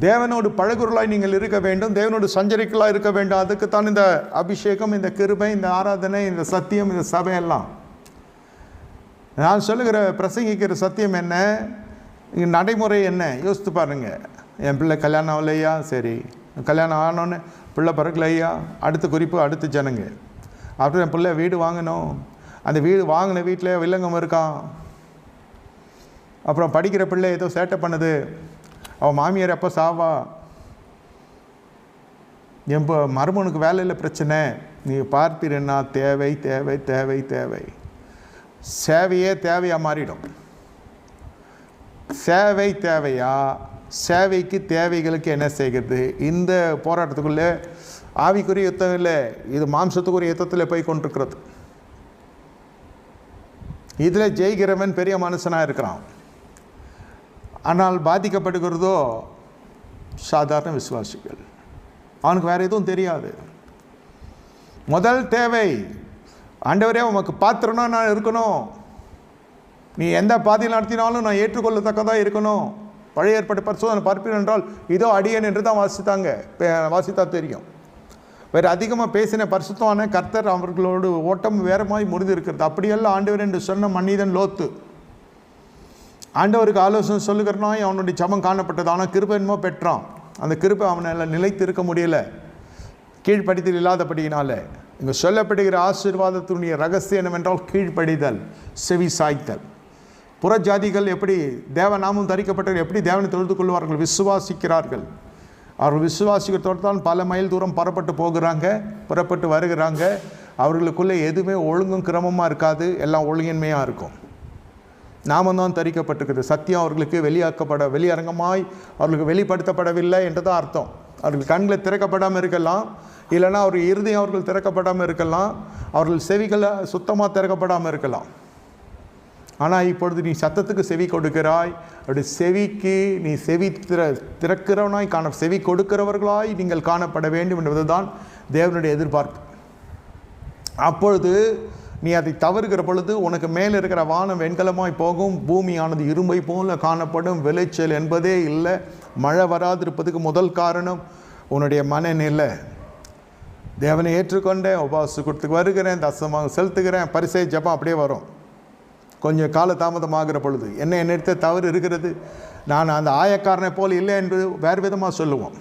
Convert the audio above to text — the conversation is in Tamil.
தேவனோடு பழகுறலாய் நீங்கள் இருக்க வேண்டும் தேவனோடு சஞ்சரிக்கலாக இருக்க வேண்டும். அதுக்குத்தான் இந்த அபிஷேகம் இந்த கிருபை இந்த ஆராதனை இந்த சத்தியம் இந்த சபையெல்லாம். நான் சொல்லுகிற பிரசங்கிக்கிற சத்தியம் என்ன? நடைமுறை என்ன? யோசித்து பாருங்கள் என் பிள்ளை கல்யாணம் ஆகலையா? சரி. கல்யாணம் ஆனோன்னு பிள்ளை பிறக்கலையா? அடுத்த குறிப்பு அடுத்த ஜனங்க. அப்புறம் என் பிள்ளை வீடு வாங்கணும். அந்த வீடு வாங்கின வீட்டில் வில்லங்கம் இருக்கான் அப்புறம் படிக்கிற பிள்ளை ஏதோ சேட்டை பண்ணுது. அவன் மாமியார் எப்போ சாவா? என் ப- மருமனுக்கு வேலையில் பிரச்சனை. நீ பார்ப்பீரன்னா தேவை தேவை தேவை தேவை. சேவையே தேவையாக மாறிடும். சேவை தேவையா? சேவைக்கு தேவைகளுக்கு என்ன செய்கிறது? இந்த போராட்டத்துக்குள்ளே ஆவிக்குரிய யுத்தம் இல்லை இது மாம்சத்துக்குரிய யுத்தத்தில் போய் கொண்டிருக்கிறது. இதில் ஜெயிக்கிறவன் பெரிய மனுஷனாக இருக்கிறான். ஆனால் பாதிக்கப்படுகிறதோ சாதாரண விசுவாசிகள். அவனுக்கு வேறு எதுவும் தெரியாது. முதல் தேவை ஆண்டவரே உமக்கு பாத்திரனா நான் இருக்கணும். நீ எந்த பாதையில் நடத்தினாலும் நான் ஏற்றுக்கொள்ளத்தக்கதாக இருக்கணும். பழைய ஏற்பட்ட பரிசோதனை பார்ப்பீர்கள் என்றால் இதோ அடியன் என்று தான் வாசித்தாங்க. வாசித்தா தெரியும். வேறு அதிகமாக பேசின பரிசுத்தமான கர்த்தர் அவர்களோடு ஓட்டம் வேறமாய் முடிந்திருக்கிறது அப்படியெல்லாம் ஆண்டவர் என்று சொன்ன மனிதன் லோத்து. ஆண்டவருக்கு ஆலோசனை சொல்லுகிறனாய் அவனுடைய ஜபம் காணப்பட்டது. ஆனால் கிருபை என்னமோ பெற்றான். அந்த கிருப்பை அவனால் நிலைத்து இருக்க முடியல. கீழ்ப்படித்தல் இல்லாதபடியினால. இங்கே சொல்லப்படுகிற ஆசீர்வாதத்தினுடைய ரகசியம் என்னவென்றால் கீழ்ப்படிதல் செவி சாய்த்தல். புறஜாதிகள் எப்படி தேவநாமம் தரிக்கப்பட்டவர் எப்படி தேவனை தொழுது கொள்வார்கள் விசுவாசிக்கிறார்கள். அவர்கள் விசுவாசிக்கிறதோடு தான் பல மைல் தூரம் புறப்பட்டு போகிறாங்க புறப்பட்டு வருகிறாங்க. அவர்களுக்குள்ளே எதுவுமே ஒழுங்கும் கிரமமாக இருக்காது எல்லாம் ஒழுங்கின்மையாக இருக்கும். நாமந்தான் தரிக்கப்பட்டிருக்குது. சத்தியம் அவர்களுக்கு வெளியாக்கப்பட வெளியரங்கமாய் அவர்களுக்கு வெளிப்படுத்தப்படவில்லை என்று தான் அர்த்தம். அவர்கள் கண்களை திறக்கப்படாமல் இருக்கலாம். இல்லைன்னா அவர்கள் இருதயம் அவர்கள் திறக்கப்படாமல் இருக்கலாம். அவர்கள் செவிகளை சுத்தமாக திறக்கப்படாமல் இருக்கலாம். ஆனால் இப்பொழுது நீ சத்தத்துக்கு செவி கொடுக்கிறாய். அப்படி செவிக்கு நீ செவி திற திறக்கிறவனாய் காண செவி கொடுக்கிறவர்களாய் நீங்கள் காணப்பட வேண்டும் என்பதுதான் தேவனுடைய எதிர்பார்ப்பு. அப்பொழுது நீ அதை தவறுகிற பொழுது உனக்கு மேலே இருக்கிற வானம் வெண்கலமாய் போகும் பூமியானது இரும்பை போல காணப்படும் விளைச்சல் என்பதே இல்லை. மழை வராதிருப்பதுக்கு முதல் காரணம் உன்னுடைய மனநிலை. தேவனை ஏற்றுக்கொண்டேன் உபாச கொடுத்துக்கு வருகிறேன் தசமாக செலுத்துகிறேன் பரிசை ஜபம் அப்படியே வரும். கொஞ்சம் கால தாமதமாகிற பொழுது என்ன என்னிடத்த தவறு இருக்கிறது? நான் அந்த ஆயக்காரனை போல் இல்லை என்று வேறு விதமாக சொல்லுவோம்.